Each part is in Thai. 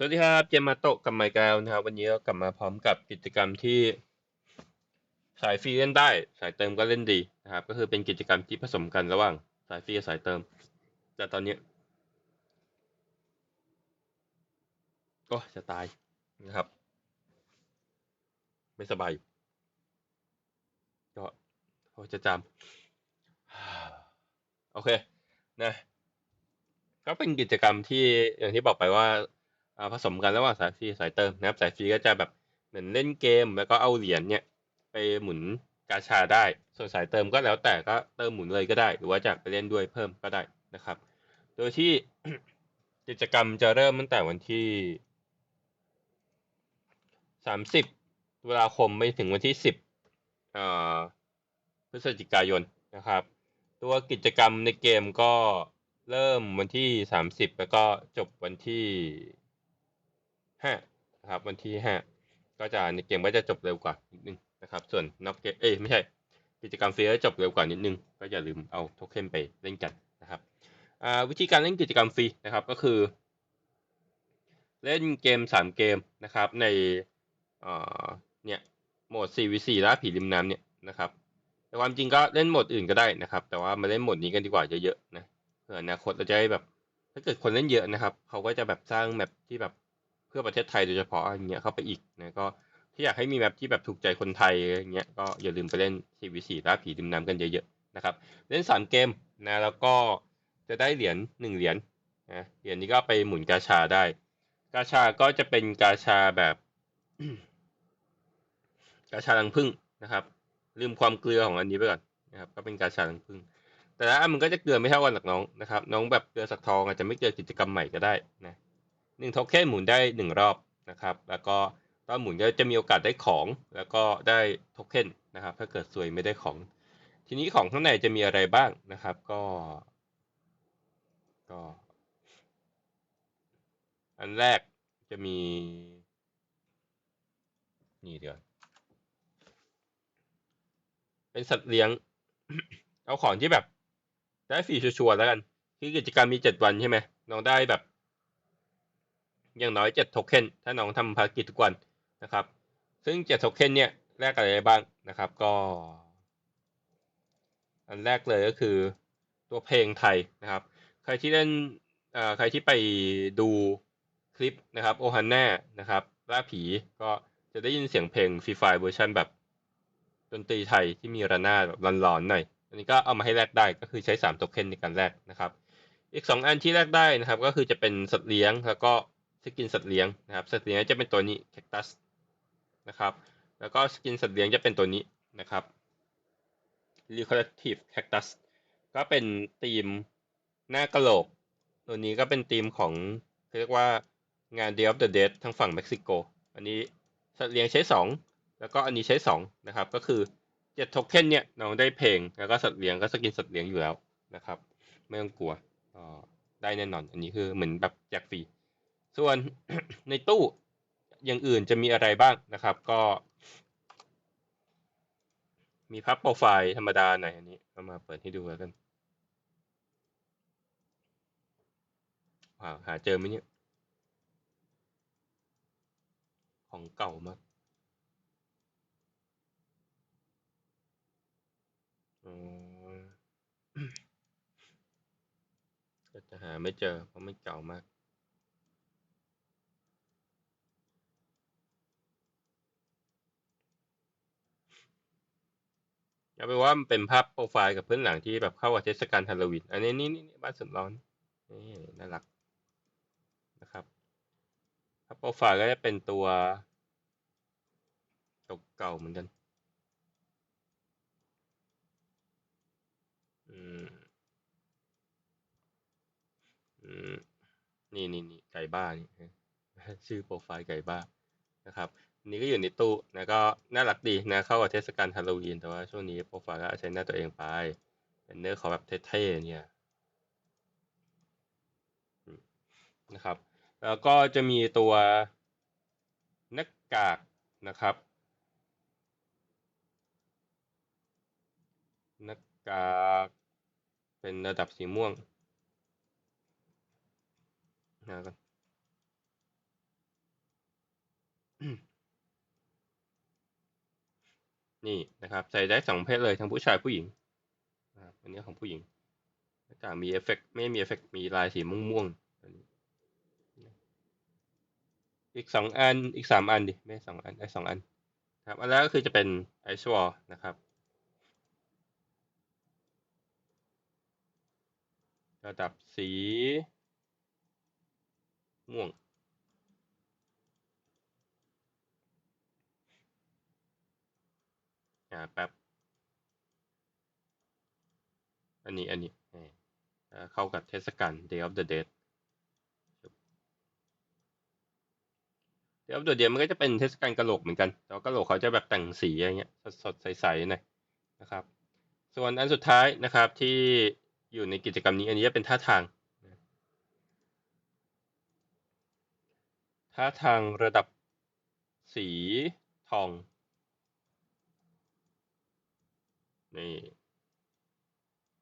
สวัสดีครับ เจมมาโตะกับไมค์แกวนะครับ วันนี้เรากลับมาพร้อมกับกิจกรรมที่ สายฟรีเล่นได้ สายเติมก็เล่นดีนะครับ ก็คือเป็นกิจกรรมที่ผสมกันระหว่างสายฟรีกับสายเติม แต่ตอนนี้ก็จะตายนะครับ ไม่สบายก็จะจำโอเคนะก็เป็นกิจกรรมที่อย่างที่บอกไปว่า ผสมกันระหว่างสายฟรีสายเติมนะครับสายฟรีก็จะแบบเหมือนเล่นเกมแล้วก็เอาเหรียญเนี่ยไปหมุนกาชาได้ ส่วนสายเติมก็แล้วแต่ก็เติมหมุนเลยก็ได้ หรือว่าจะไปเล่นด้วยเพิ่มก็ได้นะครับ โดยที่กิจกรรมจะเริ่มตั้งแต่วันที่สามสิบตุลาคมไปถึงวันที่สิบพฤศจิกายนนะครับ ตัวกิจกรรมในเกมก็เริ่มวันที่สามสิบแล้วก็จบวันที่ ห้านะครับวันที่ห้าก็จะในเกมก็จะจบเร็วกว่านิดนึงนะครับ ส่วนนอกเกมเอ้ยไม่ใช่กิจกรรมฟรีก็จบเร็วกว่านิดนึง ก็อย่าลืมเอาโทเค็นไปเล่นกันนะครับวิธีการเล่นกิจกรรมฟรีนะครับก็คือ เล่นเกมสามเกมนะครับในเนี่ยโหมด 4v4 ล่าผีริมน้ำเนี่ยนะครับแต่ความจริงก็เล่นโหมดอื่นก็ได้นะครับ แต่ว่ามาเล่นโหมดนี้กันดีกว่าเยอะๆนะเผื่ออนาคตเราจะได้แบบ ถ้าเกิดคนเล่นเยอะนะครับ เขาก็จะแบบสร้างแมปที่แบบ เพื่อประเทศไทยโดยเฉพาะอย่างเงี้ยเข้าไปอีกนะก็ที่อยากให้มีแมปที่แบบถูกใจคนไทยอย่างเงี้ยก็อย่าลืมไปเล่น CVC ล่าผีดิมน้ำกันเยอะๆนะครับ เล่นสามเกมนะแล้วก็จะได้เหรียญหนึ่งเหรียญนะเหรียญนี้ก็ไปหมุนกาชาได้ กาชาก็จะเป็นกาชาแบบ กาชาลังพึ่งนะครับ ลืมความเกลือของอันนี้ไปก่อนนะครับก็เป็นกาชาลังพึ่ง แต่ละอันมันก็จะเกลือไม่เท่ากันหรอกน้องนะครับ น้องแบบเกลือสักทองอาจจะไม่เจอกิจกรรมใหม่ก็ได้นะ หนึ่งโทเค็นหมุนได้หนึ่งรอบนะครับ แล้วก็ตอนหมุนก็จะมีโอกาสได้ของ แล้วก็ได้โทเค็นนะครับ ถ้าเกิดสวยไม่ได้ของ ทีนี้ของข้างในจะมีอะไรบ้างนะครับ ก็ ก็ อันแรกจะมี นี่เดี๋ยวเป็นสัตว์เลี้ยง เอาของที่แบบ ได้ฟรีชัวร์แล้วกัน คือกิจกรรมมีเจ็ดวันใช่ไหมน้องได้แบบ อย่างน้อยเจ็ดโทเค็นถ้าน้องทำภารกิจทุกวันนะครับ ซึ่งเจ็ดโทเค็นเนี่ยแลกอะไรได้บ้างนะครับ ก็ อันแรกเลยก็คือตัวเพลงไทยนะครับ ใครที่เล่นใครที่ไปดูคลิปนะครับโอฮันแน่นะครับล่าผีก็จะได้ยินเสียงเพลงฟรีไฟเวอร์ชันแบบดนตรีไทยที่มีระนาดแบบร้อนๆหน่อย อันนี้ก็เอามาให้แลกได้ก็คือใช้3โทเค็นในการแลกนะครับ อีก 2 อันที่แลกได้นะครับ ก็คือจะเป็นสัตว์เลี้ยงแล้วก็ สกินสัตว์เลี้ยงนะครับ สัตว์เลี้ยงจะเป็นตัวนี้แคคตัสนะครับ แล้วก็สกินสัตว์เลี้ยงจะเป็นตัวนี้นะครับ Recreative Cactus ก็เป็นธีมหน้ากระโหลก ตัวนี้ก็เป็นธีมของเรียกว่างาน Day of the Dead ทางฝั่งเม็กซิโก อันนี้สัตว์เลี้ยงใช้ 2 แล้วก็อันนี้ใช้ 2 นะครับ ก็คือ7โทเค็นเนี่ยน้องได้เพลง แล้วก็สัตว์เลี้ยงก็สกินสัตว์เลี้ยงอยู่แล้วนะครับ ไม่ต้องกลัวได้แน่นอน อันนี้คือเหมือนแบบแจกฟรี ส่วนในตู้อย่างอื่นจะมีอะไรบ้างนะครับ ก็ มีพับโปรไฟล์ธรรมดาหน่อยอันนี้เอามาเปิดให้ดูแล้วกันหาเจอไหมเนี่ย ของเก่ามากก็จะหาไม่เจอเพราะไม่เก่ามาก เอาไปว่ามันเป็นภาพโปรไฟล์กับพื้นหลังที่แบบเข้ากับเทศกาลฮาโลวีนอันนี้นี่นี่บ้านสุดร้อนนี่น่ารักนะครับภาพโปรไฟล์ก็จะเป็นตัวเก่าๆเหมือนกันอืมอืมนี่นี่นี่ไก่บ้านี่ชื่อโปรไฟล์ไก่บ้านะครับนี้ก็อยู่ในตู้นะก็น่ารักดีนะเข้ากับเทศกาลฮาโลวีนแต่ว่าช่วงนี้โปรไฟล์ก็ใช้หน้าตัวเองไปเป็นเนื้อขอแบบเท่ๆเนี่ยนะครับ แล้วก็จะมีตัวหน้ากากนะครับหน้ากากเป็นระดับสีม่วงนะกัน นี่นะครับ ใส่ได้สองเพศเลยทั้งผู้ชายผู้หญิงนะครับอันนี้ของผู้หญิงหน้ากากมีเอฟเฟกต์ไม่มีเอฟเฟกต์มีลายสีม่วงๆอันนี้อีกสองอันอีกสามอันดิไม่สองอันไอสองอันครับอันแรกก็คือจะเป็นไอชวอลนะครับระดับสีม่วงาแป๊บ อันนี้ อันนี้ เข้ากับเทศกาล Day of the Dead Day of the Dead มันก็จะเป็นเทศกาลกระโหลกเหมือนกัน แต่ว่ากะโหลกเขาจะแบบแต่งสีอะไรเงี้ย สดๆ ใสๆหน่อยนะครับ ส่วนอันสุดท้ายนะครับที่อยู่ในกิจกรรมนี้ อันนี้จะเป็นท่าทาง ท่าทางระดับสีทอง นี่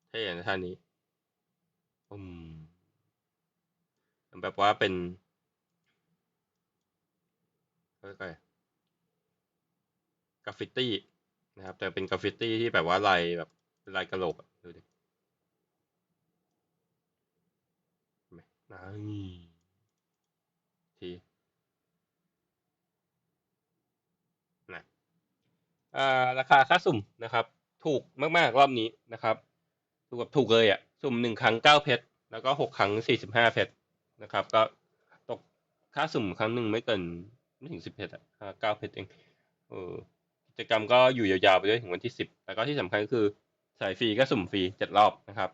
เท่นะท่านี้อืมแบบว่าเป็นกอะไรกราฟฟิตี้นะครับ แต่เป็นกราฟฟิตี้ที่แบบว่าลายแบบลายกระโหลกดูดินไหมนี่ทีนะอ่าราคาค่าสุ่มนะครับ ถูกมากๆรอบนี้นะครับถูกแบบถูกเลยอะสุ่มหนึ่งครั้งเก้าเพชรแล้วก็หกครั้งสี่สิบห้าเพชรนะครับ ก็ตกค่าสุ่มครั้งหนึ่งไม่เกินไม่ถึงสิบเพชรอะเก้าเพชรเองเออกิจกรรมก็อยู่ยาวๆไปด้วยถึงวันที่สิบแล้วก็ที่สำคัญก็คือสายฟรีก็สุ่มฟรีเจ็ดรอบนะครับ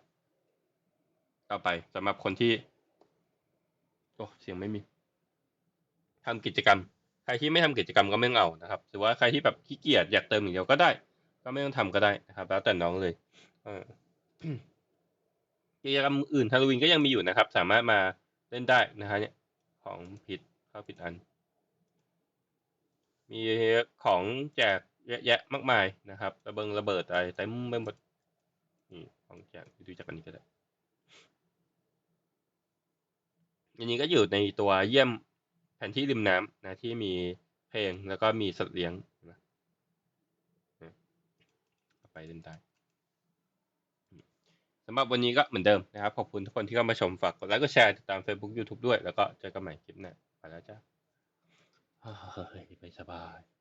ต่อไปสำหรับคนที่โอ้เสียงไม่มีทำกิจกรรม ใครที่ไม่ทำกิจกรรมก็ไม่ต้องเอานะครับหรือว่าใครที่แบบขี้เกียจอยากเติมอย่างเดียวก็ได้ ก็ไม่ต้องทำก็ได้นะครับ แล้วแต่น้องเลยเออกิจกรรมอื่นฮาโลวีนก็ยังมีอยู่นะครับ สามารถมาเล่นได้นะฮะเนี่ยของผิดเข้าผิดอัน มีของแจกเยอะแยะมากมายนะครับระเบิงระเบิดอะไรเต็มไปหมดนี่ของแจกดูจากอันนี้ก็ได้อันนี้ก็อยู่ในตัวเยี่ยมแผนที่ริมน้ำนะที่มีเพลงแล้วก็มีสัตว์เลี้ยงนะ ไปเล่นได้สำหรับวันนี้ก็เหมือนเดิมนะครับ ขอบคุณทุกคนที่เข้ามาชมฝากกดไลค์กดแชร์ติดตาม Facebook YouTube ด้วย แล้วก็เจอกันใหม่คลิปหน้าไปแล้วจ้าไปสบาย